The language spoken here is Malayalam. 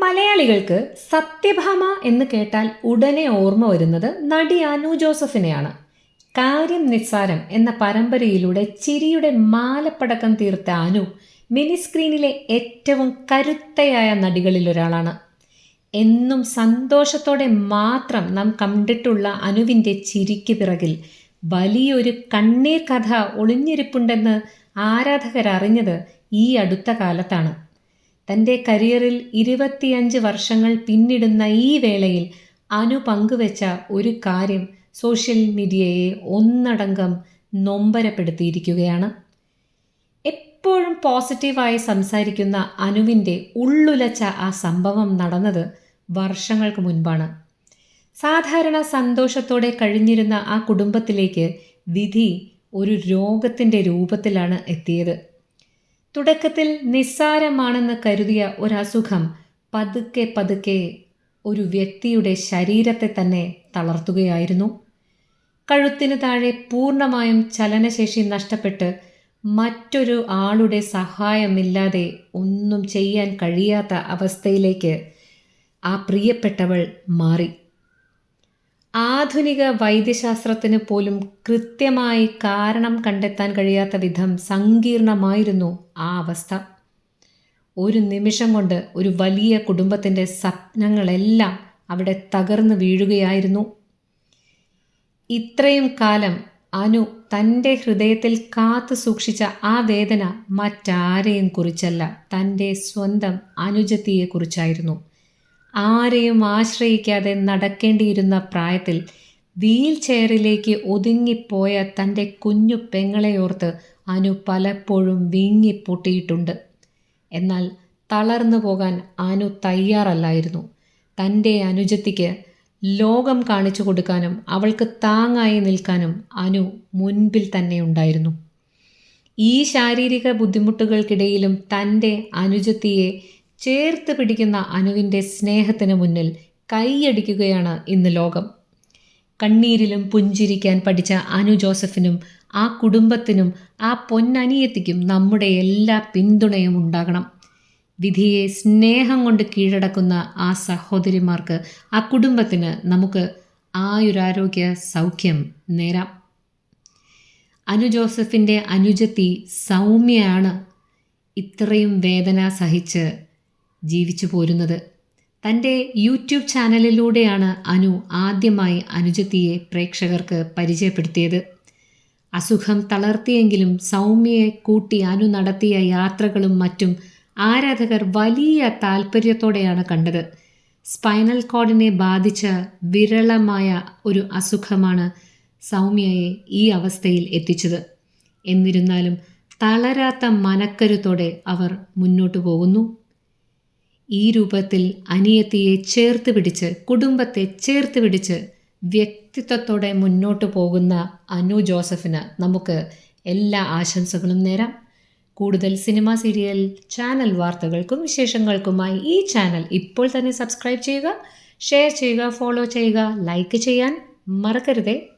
മലയാളികൾക്ക് സത്യഭാമ എന്ന് കേട്ടാൽ ഉടനെ ഓർമ്മ വരുന്നത് നടി അനു ജോസഫിനെയാണ്. കാര്യം നിസ്സാരം എന്ന പരമ്പരയിലൂടെ ചിരിയുടെ മാലപ്പടക്കം തീർത്ത അനു മിനി സ്ക്രീനിലെ ഏറ്റവും കരുത്തയായ നടികളിൽ ഒരാളാണ് എന്നും സന്തോഷത്തോടെ മാത്രം നാം കണ്ടിട്ടുള്ള അനുവിന്റെ ചിരിക്ക് പിറകിൽ വലിയൊരു കണ്ണീർ കഥ ഒളിഞ്ഞിരിപ്പുണ്ടെന്ന് ആരാധകർ അറിഞ്ഞത് ഈ അടുത്ത കാലത്താണ്. തന്റെ കരിയറിൽ ഇരുപത്തിയഞ്ച് വർഷങ്ങൾ പിന്നിടുന്ന ഈ വേളയിൽ അനു പങ്കുവെച്ച ഒരു കാര്യം സോഷ്യൽ മീഡിയയെ ഒന്നടങ്കം നൊമ്പരപ്പെടുത്തിയിരിക്കുകയാണ്. എപ്പോഴും പോസിറ്റീവായി സംസാരിക്കുന്ന അനുവിന്റെ ഉള്ളുലച്ച ആ സംഭവം നടന്നത് വർഷങ്ങൾക്ക് മുൻപാണ്. സാധാരണ സന്തോഷത്തോടെ കഴിഞ്ഞിരുന്ന ആ കുടുംബത്തിലേക്ക് വിധി ഒരു രോഗത്തിന്റെ രൂപത്തിലാണ് എത്തിയത്. തുടക്കത്തിൽ നിസ്സാരമാണെന്ന് കരുതിയ ഒരസുഖം പതുക്കെ പതുക്കെ ഒരു വ്യക്തിയുടെ ശരീരത്തെ തന്നെ തളർത്തുകയായിരുന്നു. കഴുത്തിന് താഴെ പൂർണമായും ചലനശേഷി നഷ്ടപ്പെട്ട് മറ്റൊരു ആളുടെ സഹായമില്ലാതെ ഒന്നും ചെയ്യാൻ കഴിയാത്ത അവസ്ഥയിലേക്ക് ആ പ്രിയപ്പെട്ടവൾ മാറി. ആധുനിക വൈദ്യശാസ്ത്രത്തിന് പോലും കൃത്യമായി കാരണം കണ്ടെത്താൻ കഴിയാത്ത വിധം സങ്കീർണമായിരുന്നു ആ അവസ്ഥ. ഒരു നിമിഷം കൊണ്ട് ഒരു വലിയ കുടുംബത്തിന്റെ സ്വപ്നങ്ങളെല്ലാം അവിടെ തകർന്നു വീഴുകയായിരുന്നു. ഇത്രയും കാലം അനു തന്റെ ഹൃദയത്തിൽ കാത്തു സൂക്ഷിച്ച ആ വേദന മറ്റാരെയും കുറിച്ചല്ല തന്റെ സ്വന്തം അനുജത്തിയെക്കുറിച്ചായിരുന്നു. ആരെയും ആശ്രയിക്കാതെ നടക്കേണ്ടിയിരുന്ന പ്രായത്തിൽ വീൽ ചെയറിലേക്ക് ഒതുങ്ങിപ്പോയ തന്റെ കുഞ്ഞു പെങ്ങളെയോർത്ത് അനു പലപ്പോഴും വീങ്ങിപ്പൊട്ടിയിട്ടുണ്ട്. എന്നാൽ തളർന്നു പോകാൻ അനു തയ്യാറല്ലായിരുന്നു. തന്റെ അനുജത്തിക്ക് ലോകം കാണിച്ചു കൊടുക്കാനും അവൾക്ക് താങ്ങായി നിൽക്കാനും അനു മുൻപിൽ തന്നെ ഉണ്ടായിരുന്നു. ഈ ശാരീരിക ബുദ്ധിമുട്ടുകൾക്കിടയിലും തന്റെ അനുജത്തിയെ ചേർത്ത് പിടിക്കുന്ന അനുവിന്റെ സ്നേഹത്തിന് മുന്നിൽ കൈയടിക്കുകയാണ് ഇന്ന് ലോകം. കണ്ണീരിലും പുഞ്ചിരിക്കാൻ പഠിച്ച അനു ജോസഫിനും ആ കുടുംബത്തിനും ആ പൊന്നനിയത്തിക്കും നമ്മുടെ എല്ലാ പിന്തുണയും ഉണ്ടാകണം. വിധിയെ സ്നേഹം കൊണ്ട് കീഴടക്കുന്ന ആ സഹോദരിമാർക്ക് ആ കുടുംബത്തിന് നമുക്ക് ആയുരാരോഗ്യ സൗഖ്യം നേരാം. അനു ജോസഫിന്റെ അനുജത്തി സൗമ്യയാണ്. ഇത്രയും വേദന സഹിച്ച് ജീവിച്ചു പോരുന്നത്. തന്റെ യൂട്യൂബ് ചാനലിലൂടെയാണ് അനു ആദ്യമായി അനുജത്തിയെ പ്രേക്ഷകർക്ക് പരിചയപ്പെടുത്തിയത്. അസുഖം തളർത്തിയെങ്കിലും സൗമ്യയെ കൂട്ടി അനു നടത്തിയ യാത്രകളും മറ്റും ആരാധകർ വലിയ താല്പര്യത്തോടെയാണ് കണ്ടത്. സ്പൈനൽ കോഡിനെ ബാധിച്ച വിരളമായ ഒരു അസുഖമാണ് സൗമ്യയെ ഈ അവസ്ഥയിൽ എത്തിച്ചത്. എന്നിരുന്നാലും തളരാത്ത മനക്കരുത്തോടെ അവർ മുന്നോട്ടു പോകുന്നു. ഈ രൂപത്തിൽ അനിയത്തിയെ ചേർത്ത് പിടിച്ച് കുടുംബത്തെ ചേർത്ത് പിടിച്ച് വ്യക്തിത്വത്തോടെ മുന്നോട്ട് പോകുന്ന അനു ജോസഫിന് നമുക്ക് എല്ലാ ആശംസകളും നേരാം. കൂടുതൽ സിനിമ സീരിയൽ ചാനൽ വാർത്തകൾക്കും വിശേഷങ്ങൾക്കുമായി ഈ ചാനൽ ഇപ്പോൾ തന്നെ സബ്സ്ക്രൈബ് ചെയ്യുക ഷെയർ ചെയ്യുക ഫോളോ ചെയ്യുക ലൈക്ക് ചെയ്യാൻ മറക്കരുതേ.